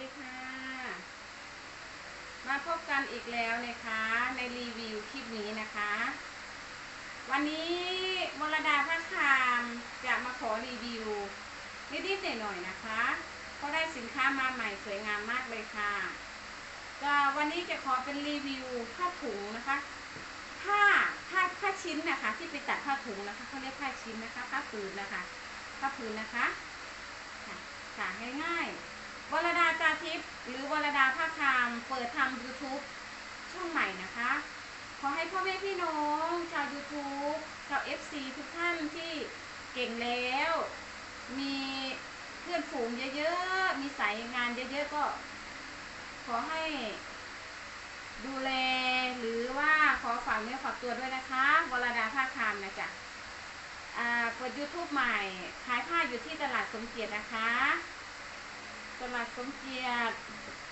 ดีค่ะ มาพบกันอีกแล้วนะคะ ในรีวิวคลิปนี้นะคะ วันนี้มรดาพระคามจะมาขอรีวิวนิดๆหน่อยๆนะคะเพราะได้สินค้ามาใหม่สวยงามมากเลยค่ะก็วันนี้จะขอเป็นรีวิวผ้าถุงนะคะผ้าผ้าผ้าชิ้นนะคะ ที่ไปตัดผ้าถุงนะคะเขาเรียกผ้าชิ้นนะคะผ้าผืนนะคะผ้าผืนนะคะค่ะค่ะง่ายๆ วรดาจาทิพย์หรือวรดาภาคคามเปิดทำ YouTube ช่องใหม่นะคะ ขอให้พ่อแม่พี่น้องชาว YouTube ชาว FC ทุกท่านที่เก่งแล้ว มีเพื่อนฝูงเยอะๆ มีสายงานเยอะๆ ก็ ขอให้ดูแลหรือว่าขอฝากเนื้อฝากตัวด้วยนะคะ วรดาภาคคามนะจ๊ะอ่าเปิด YouTube ใหม่ ขายผ้าอยู่ที่ตลาดสมเกียรตินะคะ ตลาดสมเกียรติ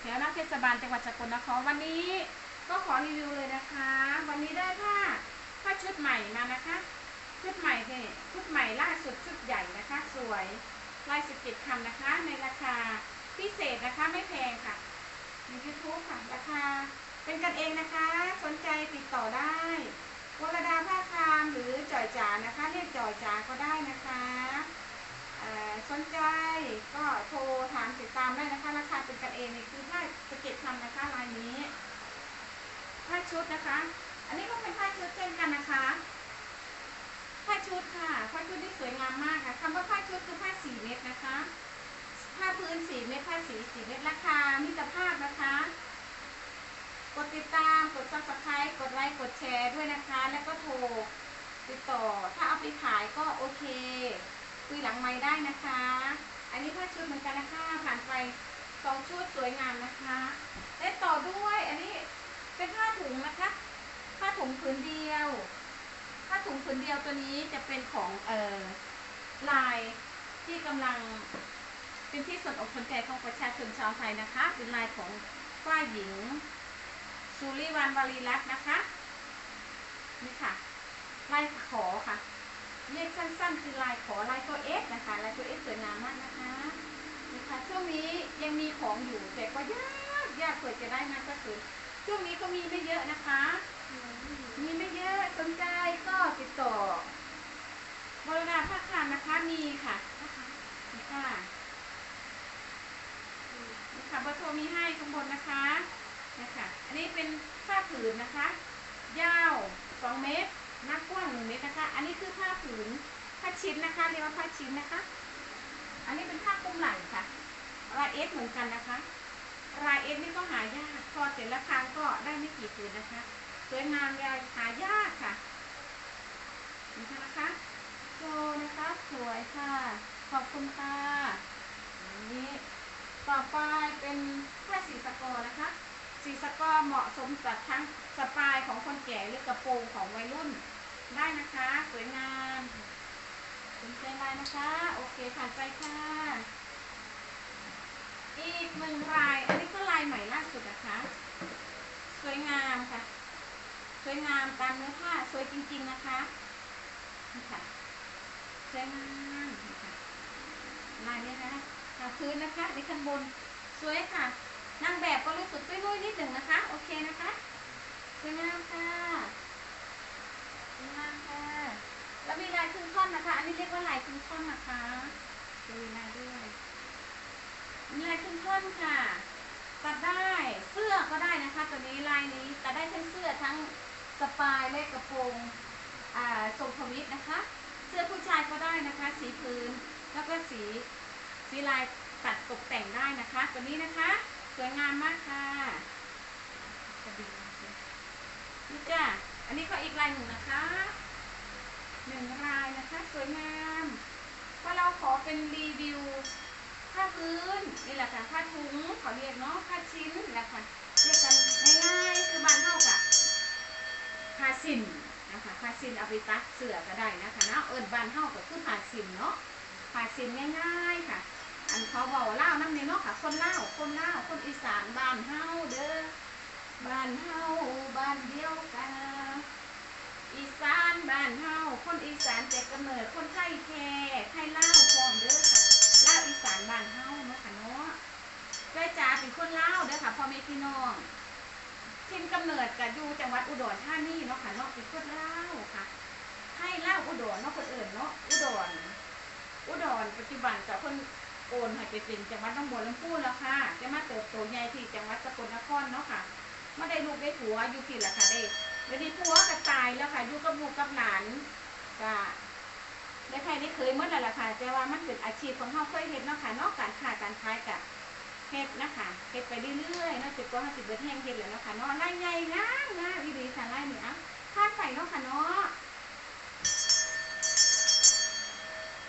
แถวหน้าเทศบาลจังหวัดสกลนครวันนี้ก็ขอรีวิวเลยนะคะ วันนี้ได้ผ้าผ้าชุดใหม่มานะคะ ชุดใหม่เนี่ยชุดใหม่ล่าสุดชุดใหญ่นะคะ สวยลายสกิดคำนะคะ ในราคาพิเศษนะคะไม่แพงค่ะใน YouTube ค่ะ ราคาเป็นกันเองนะคะ สนใจติดต่อได้วรดาผ้าคามหรือจ่อยจ๋านะคะ เรียกจ่อยจ๋าก็ได้นะคะ สนใจก็โทรถามติดตามได้นะคะ ราคาเป็นกันเองนี่คือผ้าสเก็ตทำนะคะลายนี้ผ้าชุดนะคะ อันนี้ก็เป็นผ้าชุดเช่นกันนะคะผ้าชุดค่ะผ้าชุดที่สวยงามมากค่ะคำว่าผ้าชุดคือผ้าสีเม็ดนะคะผ้าพื้นสีเม็ดผ้าสีสีเม็ดราคามิตรภาพนะคะ กดติดตามกด subscribe กดไลค์กดแชร์ด้วยนะคะ แล้วก็โทรติดต่อ ถ้าเอาไปขายก็โอเค ลังไม้ได้นะคะ อันนี้ผ้าชุดเหมือนกันนะคะผ่านไปสองชุดสวยงามนะคะได้ต่อด้วยอันนี้เป็นผ้าถุงนะคะ ผ้าถุงผืนเดียว ผ้าถุงผืนเดียวตัวนี้จะเป็นของเอ่อลายที่กำลังเป็นที่สนอกสนใจของประชาชนชาวไทยนะคะ เป็นลายของฝ้ายหญิงสุริวันวารีรัตน์นะคะ นี่ค่ะลายขอค่ะ เรียกสั้นๆคือลายขอลายตัวเอสนะคะลายตัวเอสสวยงามมากนะคะนี่ค่ะช่วงนี้ยังมีของอยู่แต่ก็ยากยากเปิดจะได้มาก็คือช่วงนี้ก็มีไม่เยอะนะคะ มีไม่เยอะสนใจก็ติดต่อบรณาภาคคามนะคะมีค่ะนี่ค่ะนี่ค่ะเบอร์โทรมีให้ข้างบนนะคะนะคะ อันนี้เป็นผ้าผืนนะคะ ยาว2เมตร หน้ากว้าง1เมตรนะคะ อันนี้คือผ้าผืนผ้าชิ้นนะคะเรียกว่าผ้าชิ้นนะคะ อันนี้เป็นผ้าคลุมไหล่ค่ะรายเอสเหมือนกันนะคะรายเอสนี่ก็หายากพอเสร็จแล้วครั้งก็ได้ไม่กี่ผืนนะคะ สวยงามยายหายากค่ะนี่ค่ะนะคะโชว์นะคะสวยค่ะ ขอบคุณค่ะนี้ต่อไปเป็นผ้าสีสกอนะคะ สีสกอเหมาะสมกับทั้ง สปายของคนแก่หรือกระโปรงของวัยรุ่นได้นะคะ สวยงามสนใจลายนะคะ โอเคผ่านไปค่ะ อีกหนึ่งลาย อันนี้ก็ลายใหม่ล่าสุดนะคะ สวยงามค่ะ สวยงามตามเนื้อผ้าสวยจริง ๆนะคะนี่ค่ะสวยงามค่ะลายนี้นะค่ะพื้นนะคะในข้างบนสวยค่ะนางแบบก็รู้สึกตุ้ยๆนิดหนึ่งนะคะ โอเคนะคะ สวยงามค่ะสวยงามค่ะ แล้วมีลายครึ่งท่อนนะคะ อันนี้เรียกว่าลายครึ่งท่อนนะคะดูลายด้วยมีลายครึ่งท่อนค่ะ ตัดได้เสื้อก็ได้นะคะตัวนี้ลายนี้ตัดได้ทั้งเสื้อทั้งสปายและกระโปรงอ่าทรงทวิตนะคะ เสื้อผู้ชายก็ได้นะคะ สีพื้นแล้วก็สีสีลายตัดตกแต่งได้นะคะ ตัวนี้นะคะ สวยงามมากค่ะ นี่จ้ะอันนี้ก็อีกลายหนึ่งนะคะหนึ่งลายนะคะ สวยงามพราเราขอเป็นรีวิวผ้าพื้นนี่แหละค่ะผ้าถุงขาเรียกเนาะผ้าชิ้นนี่แหละค่ะเรียกกันง่ายๆคือบ้านเท่ากับผ้าสินนะคะผ้าสินเอาไปตัดเสือก็ได้นะคะเนาะเอิญบ้านเท่ากับคือผ้าสินเนาะผ้าสินง่ายๆค่ะ อันเขาบอกเล่าน้ำในเนาะค่ะ คนเล่าคนเล่าคนอีสานบ้านเฮาเด้อ บ้านเฮาบ้านเดียวกันอีสานบ้านเฮาคนอีสานแต่กำเนิดคนไทยแค่ไทยเล่าพร้อมเด้อค่ะลาอีสานบ้านเฮาเนาะค่ะเนาะด้วยใจจ๋าเป็นคนเล่าเด้อค่ะพ่อแม่พี่น้องถิ่นกำเนิดก็อยู่จังหวัดอุดรธานีเนาะค่ะเนาะเป็นคนเล่าค่ะให้เล่าอุดรเนาะคนอื่นเนาะอุดรอุดรปัจจุบันกับคนโอนให้ไปเป็นจังหวัดหน้องบัวลำพูแล้วค่ะ จะมาเติบโตใหญ่ที่จังหวัดสกลนครเนาะค่ะ ไม่ได้ลูกได้ผัวอยู่ที่ละค่ะได้ไม่ได้ผัวก็ตายแล้วค่ะอยู่กับลูกกับหลานก็ได้ใครได้เคยเมื่อแล้วล่ะค่ะแต่ว่ามันเป็นอาชีพของเขาเคยเห็นเนาะค่ะนอกการค้าการขายกับเฮ็ดนะคะเฮ็ดไปเรื่อยๆนาะจุดก็ห้าสิบเบิดแห้งเฮ็ดแล้วเนาะค่ะเนาะไล่ใหญ่งามงามอีดีค่ะไล่เนี่ยอะคาดไฟเนาะค่ะเนาะ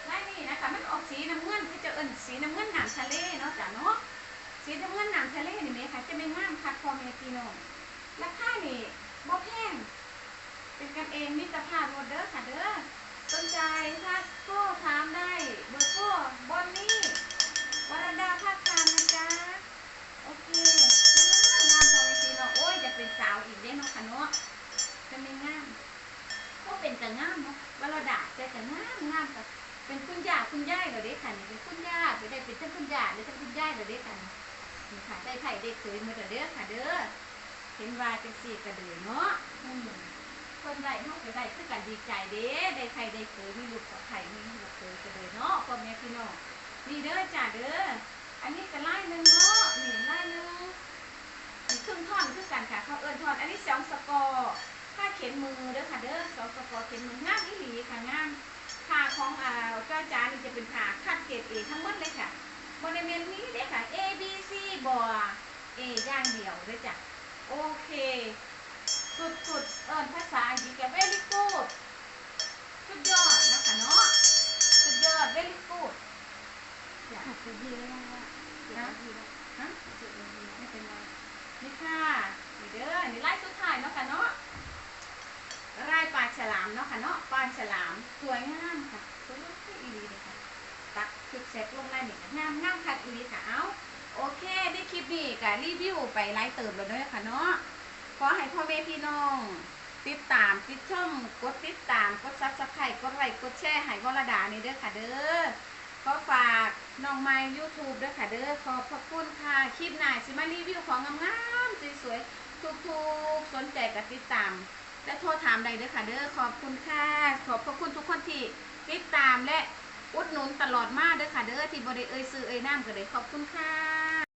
ไล่นี่นะคะมันออกสีน้ำเงินที่จะเอิ้นสีน้ำเงิน สีน้ำเงินน้ำทะเลนี่ไหมคะจะไม่งามค่ะพอเมพี่น้องราคานี่บ่แพงเป็นกันเองมิตรภาพโรดเด้อค่ะเด้อสนใจถ้าโทรถามได้เบอร์โทรบอนนี้วรดาภาคคามนะจ๊ะโอเคงามงามพอเมพี่น้องโอ้ยจะเป็นสาวอีกเด้เนาะค่ะเนาะจะไม่งามก็เป็นแต่งามเนาะวรดาแต่แต่งามงามกับเป็นคุณย่าคุณย่ายเหรอเด็กค่ะนี่เป็นคุณย่าไปได้เป็นทั้งคุณย่าหรือทั้งคุณย่ายเหรอเด็กค่ะ ค่ะได้ไผ่ได้เคยมาแต่เด้อค่ะเด้อเห็นว่าเป็นสี่กระเดือเนาะคนได้เนาะก็ได้คือกันดีใจเด้ได้ไผ่ได้เคยมีลูกกับไผ่มีลูกเคยกระเดือเนาะพ่อแม่พี่น้องนี่เด้อจ้าเด้ออันนี้ก็ไล่หนึ่งเนาะนี่ไล่หนึ่งนี่ครึ่งท่อนคือกันค่ะเขาเอิ้นท่อน อันนี้สองสกอร์ผ้าเข็นมือเด้อค่ะเด้อสองสกอร์เข็นมืองามอีหลีค่ะงามผ่าของอ่าเจ้าจานนี่จะเป็นผ่าคัดเกรดเอทั้งหมดเลยค่ะ บริเวณนี้เลยค่ะ A B C บอ A ย่างเดียวเลยจ้ะ โอเค สุดสุดๆเอิญภาษาอังกฤษกับ very good สุดยอดนะคะเนาะ สุดยอด very good อยากจะดีแล้วว่านะดีแล้วฮะไม่เป็นไรนี่ค่ะนี่เด้อนี่ไล่สุดท้ายเนาะค่ะเนาะไล่ปลาฉลามเนาะค่ะเนาะปลาฉลามสวยงามค่ะสวยอีหลีเลยค่ะ ตักคือเซ็ตลงไล่นี่ก็งามงามคักอีหลีค่ะเอาโอเคได้คลิปนี้ก็รีวิวไปไล่เติมแล้วด้อค่ะเนาะขอให้พ่อแม่พี่น้อง ติดตามติดชมกดติดตามกดซับสไครต์กดไลค์กดแชร์ให้วรดานี่เด้อค่ะเด้อขอฝากน้องไม้ยูทูบด้วยค่ะเด้อขอบพระคุณค่ะคลิปหน้าสิมารีวิวของงามๆสวยๆทุกๆสนใจกับติดตาม และโทรถามได้เด้อค่ะเด้อขอบคุณค่ะขอบพระคุณทุกคนที่ติดตามและ อุดหนุนตลอดมาเด้อค่ะเด้อที่บริเอ่ยซื้อเอ่ยน้ำก็เลยขอบคุณค่ะ